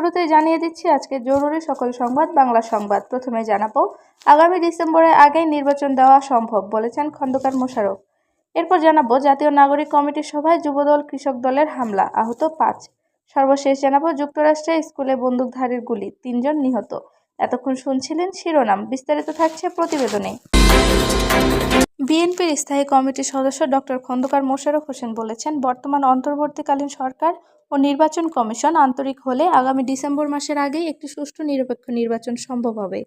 শুরুতেই জানিয়ে দিচ্ছি, আজকে জরুরি সকল সংবাদ, বাংলা সংবাদ। প্রথমে জানাব, আগামী ডিসেম্বরের আগেই নির্বাচন দেওয়া সম্ভব, বলেছেন খন্দকার মোশাররফ। এরপর জানাব, জাতীয় নাগরিক কমিটির সভায় যুবদল কৃষক দলের হামলা, আহত পাঁচ। সর্বশেষ জানাব, যুক্তরাষ্ট্রে স্কুলে বন্দুকধারীর গুলি, তিনজন নিহত। এতক্ষণ শুনছিলেন শিরোনাম, বিস্তারিত থাকছে প্রতিবেদনে। বিএনপির স্থায়ী কমিটির সদস্য ডক্টর খন্দকার মোশাররফ হোসেন বলেছেন, বর্তমান অন্তর্বর্তীকালীন সরকার ও নির্বাচন কমিশন আন্তরিক হলে আগামী ডিসেম্বর মাসের আগেই একটি সুষ্ঠু নিরপেক্ষ নির্বাচন সম্ভব হবে।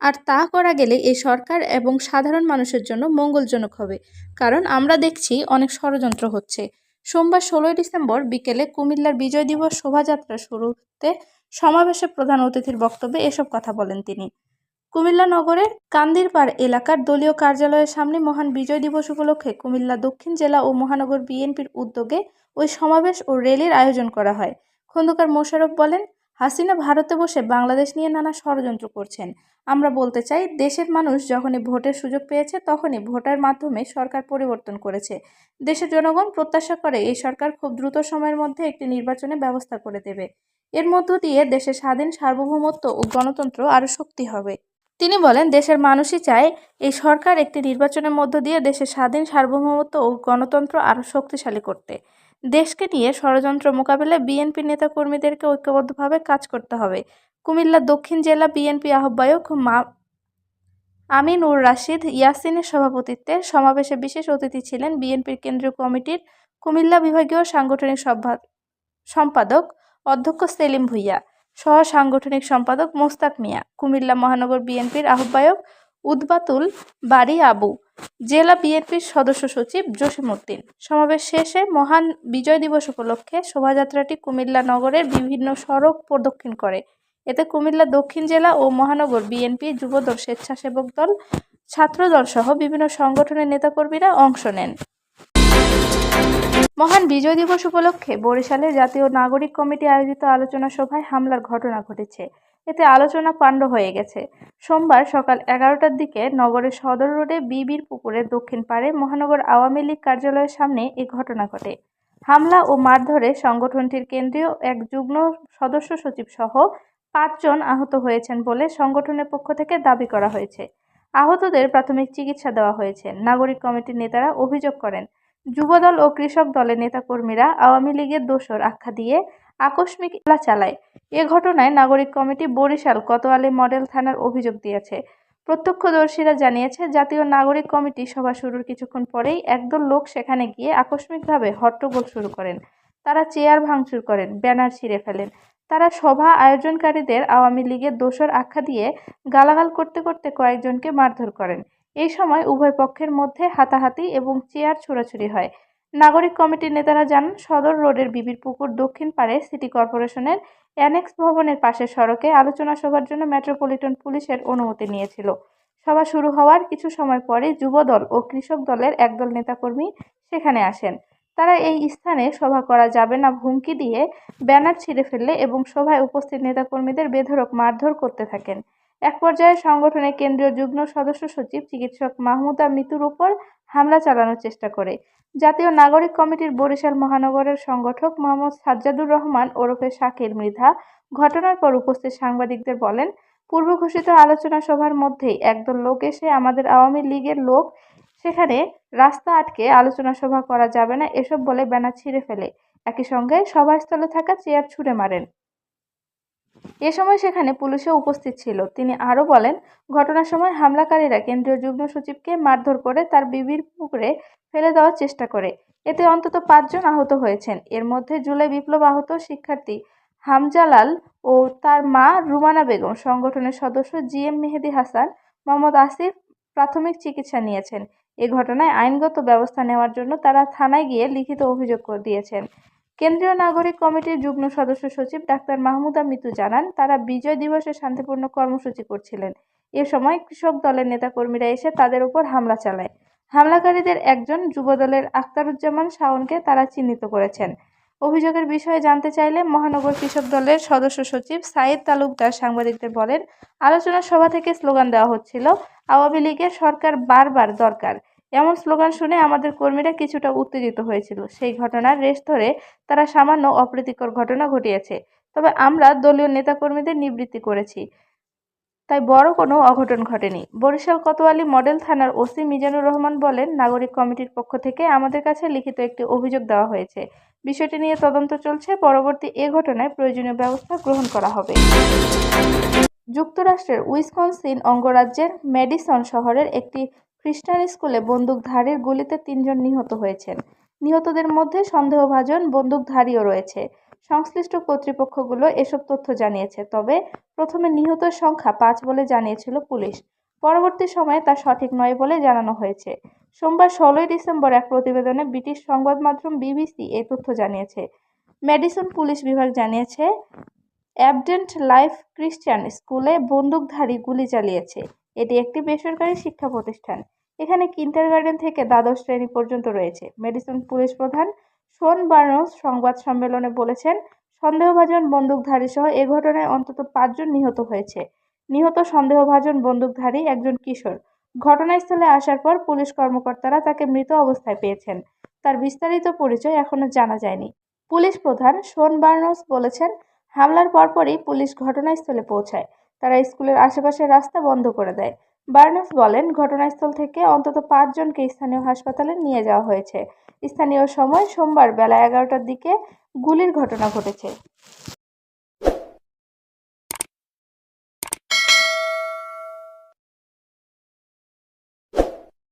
আর তা করা গেলে এই সরকার এবং সাধারণ মানুষের জন্য মঙ্গলজনক হবে, কারণ আমরা দেখছি অনেক ষড়যন্ত্র হচ্ছে। সোমবার ষোলোই ডিসেম্বর বিকেলে কুমিল্লার বিজয় দিবস শোভাযাত্রা শুরুতে সমাবেশে প্রধান অতিথির বক্তব্যে এসব কথা বলেন তিনি। কুমিল্লা নগরের কান্দিরপাড় এলাকার দলীয় কার্যালয়ের সামনে মহান বিজয় দিবস উপলক্ষে কুমিল্লা দক্ষিণ জেলা ও মহানগর বিএনপির উদ্যোগে ওই সমাবেশ ও র্যালির আয়োজন করা হয়। খন্দকার মোশারফ বলেন, হাসিনা ভারতে বসে বাংলাদেশ নিয়ে নানা ষড়যন্ত্র করছেন। আমরা বলতে চাই, দেশের মানুষ যখনই ভোটের সুযোগ পেয়েছে, তখনই ভোটের মাধ্যমে সরকার পরিবর্তন করেছে। দেশের জনগণ প্রত্যাশা করে এই সরকার খুব দ্রুত সময়ের মধ্যে একটি নির্বাচনের ব্যবস্থা করে দেবে। এর মধ্য দিয়ে দেশের স্বাধীন সার্বভৌমত্ব ও গণতন্ত্র আরও শক্তি হবে। তিনি বলেন, দেশের মানুষই চায় এই সরকার একটি নির্বাচনের মধ্য দিয়ে দেশের স্বাধীন, সার্বভৌমত্ব ও গণতন্ত্র আরও শক্তিশালী করতে। দেশকে নিয়ে ষড়যন্ত্র মোকাবেলায় বিএনপি নেতাকর্মীদেরকে ঐক্যবদ্ধভাবে কাজ করতে হবে। কুমিল্লা দক্ষিণ জেলা বিএনপি আহ্বায়ক মা আমিনুর রাশিদ ইয়াসিনের সভাপতিত্বে সমাবেশে বিশেষ অতিথি ছিলেন বিএনপির কেন্দ্রীয় কমিটির কুমিল্লা বিভাগীয় সাংগঠনিক সম্পাদক অধ্যক্ষ সেলিম ভুইয়া। সহ সাংগঠনিক সম্পাদক মোস্তাক মিয়া, কুমিল্লা মহানগর বিএনপির আহ্বায়ক উদ্বাতুল বাড়ি আবু, জেলা বিএনপির সদস্য সচিব জসিমউদ্দিন সমাবেশ শেষে মহান বিজয় দিবস উপলক্ষে শোভাযাত্রাটি কুমিল্লা নগরের বিভিন্ন সড়ক প্রদক্ষিণ করে। এতে কুমিল্লা দক্ষিণ জেলা ও মহানগর বিএনপি যুবদল স্বেচ্ছাসেবক দল ছাত্রদল সহ বিভিন্ন সংগঠনের নেতাকর্মীরা অংশ নেন। মহান বিজয় দিবস উপলক্ষে বরিশালে জাতীয় নাগরিক কমিটি আয়োজিত আলোচনা সভায় হামলার ঘটনা ঘটেছে। এতে আলোচনা পাণ্ড হয়ে গেছে। সোমবার সকাল এগারোটার দিকে নগরের সদর রোডে বিবির পুকুরের দক্ষিণ পাড়ে মহানগর আওয়ামী লীগ কার্যালয়ের সামনে এই ঘটনা ঘটে। হামলা ও মারধরে সংগঠনটির কেন্দ্রীয় এক যুগ্ম সদস্য সচিব সহ পাঁচজন আহত হয়েছেন বলে সংগঠনের পক্ষ থেকে দাবি করা হয়েছে। আহতদের প্রাথমিক চিকিৎসা দেওয়া হয়েছে। নাগরিক কমিটির নেতারা অভিযোগ করেন যুবদল ও কৃষক দলের নেতাকর্মীরা আওয়ামী লীগের দোসর আখ্যা দিয়ে আকস্মিক হামলা চালায়। এ ঘটনায় নাগরিক কমিটি বরিশাল কোতোয়ালি মডেল থানার অভিযোগ দিয়েছে। প্রত্যক্ষদর্শীরা জানিয়েছে, জাতীয় নাগরিক কমিটি সভা শুরুর কিছুক্ষণ পরেই একদল লোক সেখানে গিয়ে আকস্মিকভাবে হট্টগোল শুরু করেন। তারা চেয়ার ভাঙচুর করেন, ব্যানার ছিঁড়ে ফেলেন। তারা সভা আয়োজনকারীদের আওয়ামী লীগের দোসর আখ্যা দিয়ে গালাগাল করতে করতে কয়েকজনকে মারধর করেন। এই সময় উভয় পক্ষের মধ্যে হাতাহাতি এবং চেয়ার ছোড়াছুড়ি হয়। নাগরিক কমিটির নেতারা জানান, সদর রোডের বিবির পুকুর দক্ষিণ পাড়ে সিটি কর্পোরেশনের অ্যানেক্স ভবনের পাশের সড়কে আলোচনা সভার জন্য মেট্রোপলিটন পুলিশের অনুমতি নিয়েছিল। সভা শুরু হওয়ার কিছু সময় পরে যুবদল ও কৃষক দলের একদল নেতাকর্মী সেখানে আসেন। তারা এই স্থানে সভা করা যাবে না হুমকি দিয়ে ব্যানার ছিঁড়ে ফেললে এবং সভায় উপস্থিত নেতাকর্মীদের বেধরক মারধর করতে থাকেন। এক পর্যায়ে সংগঠনের কেন্দ্রীয় যুগ্ম সদস্য সচিব চিকিৎসক মাহমুদা মিতুর উপর হামলা চালানোর চেষ্টা করে। জাতীয় নাগরিক কমিটির বরিশাল মহানগরের সংগঠক মোহাম্মদ সাজ্জাদুর রহমান ওরফে শাকিল মৃধা ঘটনার পর উপস্থিত সাংবাদিকদের বলেন, পূর্ব ঘোষিত আলোচনা সভার মধ্যেই একদল লোক এসে আমাদের আওয়ামী লীগের লোক সেখানে রাস্তা আটকে আলোচনা সভা করা যাবে না, এসব বলে ব্যানার ছিঁড়ে ফেলে। একই সঙ্গে সভাস্থলে থাকা চেয়ার ছুঁড়ে মারেন। এ সময় সেখানে পুলিশও উপস্থিত ছিল। তিনি আরও বলেন, ঘটনার সময় হামলাকারীরা কেন্দ্রীয় যুগ্ম সচিবকে মারধর করে তার বিবির পুকুরে ফেলে দেওয়ার চেষ্টা করে। এতে অন্তত পাঁচজন আহত হয়েছেন। এর মধ্যে জুলাই বিপ্লব আহত শিক্ষার্থী হামজালাল ও তার মা রুমানা বেগম, সংগঠনের সদস্য জি এম মেহেদি হাসান, মোহাম্মদ আসিফ প্রাথমিক চিকিৎসা নিয়েছেন। এ ঘটনায় আইনগত ব্যবস্থা নেওয়ার জন্য তারা থানায় গিয়ে লিখিত অভিযোগ দিয়েছেন। কেন্দ্রীয় নাগরিক কমিটির যুগ্ম সদস্য সচিব ডাক্তার মাহমুদা মিতু জানান, তারা বিজয় দিবসে শান্তিপূর্ণ কর্মসূচি করছিলেন। এ সময় কৃষক দলের নেতাকর্মীরা এসে তাদের উপর হামলা চালায়। হামলাকারীদের একজন যুবদলের আখতারুজ্জামান শাওনকে তারা চিহ্নিত করেছেন। অভিযোগের বিষয়ে জানতে চাইলে মহানগর কৃষক দলের সদস্য সচিব সাইদ তালুকদার সাংবাদিকদের বলেন, আলোচনা সভা থেকে স্লোগান দেওয়া হচ্ছিল, আওয়ামী লীগের সরকার বারবার দরকার। এমন স্লোগান শুনে আমাদের কর্মীরা কিছুটা উত্তেজিত হয়েছিল। সেই ঘটনার রেশ ধরে তারা সামান্য অপ্রীতিকর ঘটনা ঘটিয়েছে। তবে আমরা দলীয় নেতাকর্মীদের নিবৃত্তি করেছি। তাই বড় কোনো অঘটন ঘটেনি। বরিশাল কোতোয়ালি মডেল থানার ওসি মিজানুর রহমান বলেন, নাগরিক কমিটির পক্ষ থেকে আমাদের কাছে লিখিত একটি অভিযোগ দেওয়া হয়েছে। বিষয়টি নিয়ে তদন্ত চলছে। পরবর্তী এ ঘটনায় প্রয়োজনীয় ব্যবস্থা গ্রহণ করা হবে। যুক্তরাষ্ট্রের উইসকনসিন অঙ্গরাজ্যের ম্যাডিসন শহরের একটি খ্রিস্টান স্কুলে বন্দুকধারীর গুলিতে তিনজন নিহত হয়েছেন। নিহতদের মধ্যে সন্দেহভাজন বন্দুকধারীও রয়েছে। সংশ্লিষ্ট কর্তৃপক্ষগুলো এসব তথ্য জানিয়েছে, তবে প্রথমে নিহতের সংখ্যা পাঁচ বলে জানিয়েছিল পুলিশ। পরবর্তী সময়ে তা সঠিক নয় বলে জানানো হয়েছে। সোমবার ষোলোই ডিসেম্বর এক প্রতিবেদনে ব্রিটিশ সংবাদ মাধ্যম বিবিসি এই তথ্য জানিয়েছে। ম্যাডিসন পুলিশ বিভাগ জানিয়েছে, অ্যাবডেন্ট লাইফ ক্রিশ্চিয়ান স্কুলে বন্দুকধারী গুলি চালিয়েছে। এটি একটি বেসরকারি শিক্ষা প্রতিষ্ঠান। এখানে কিন্টারগার্টেন থেকে দ্বাদশ শ্রেণি পর্যন্ত রয়েছে। মেডিসন পুলিশ প্রধান শোন বার্নস সংবাদ সম্মেলনে বলেছেন, সন্দেহভাজন বন্দুকধারী সহ এ ঘটনায় অন্তত পাঁচজন নিহত হয়েছে। নিহত সন্দেহভাজন বন্দুকধারী একজন কিশোর। ঘটনাস্থলে আসার পর পুলিশ কর্মকর্তারা তাকে মৃত অবস্থায় পেয়েছেন। তার বিস্তারিত পরিচয় এখনও জানা যায়নি। পুলিশ প্রধান শোন বার্নস বলেছেন, হামলার পরপরই পুলিশ ঘটনাস্থলে পৌঁছায়। তারা স্কুলের আশেপাশের রাস্তা বন্ধ করে দেয়। বার্নস বলেন, ঘটনাস্থল থেকে অন্তত পাঁচজনকে স্থানীয় হাসপাতালে নিয়ে যাওয়া হয়েছে। স্থানীয় সময় সোমবার বেলা এগারোটার দিকে গুলির ঘটনা ঘটেছে।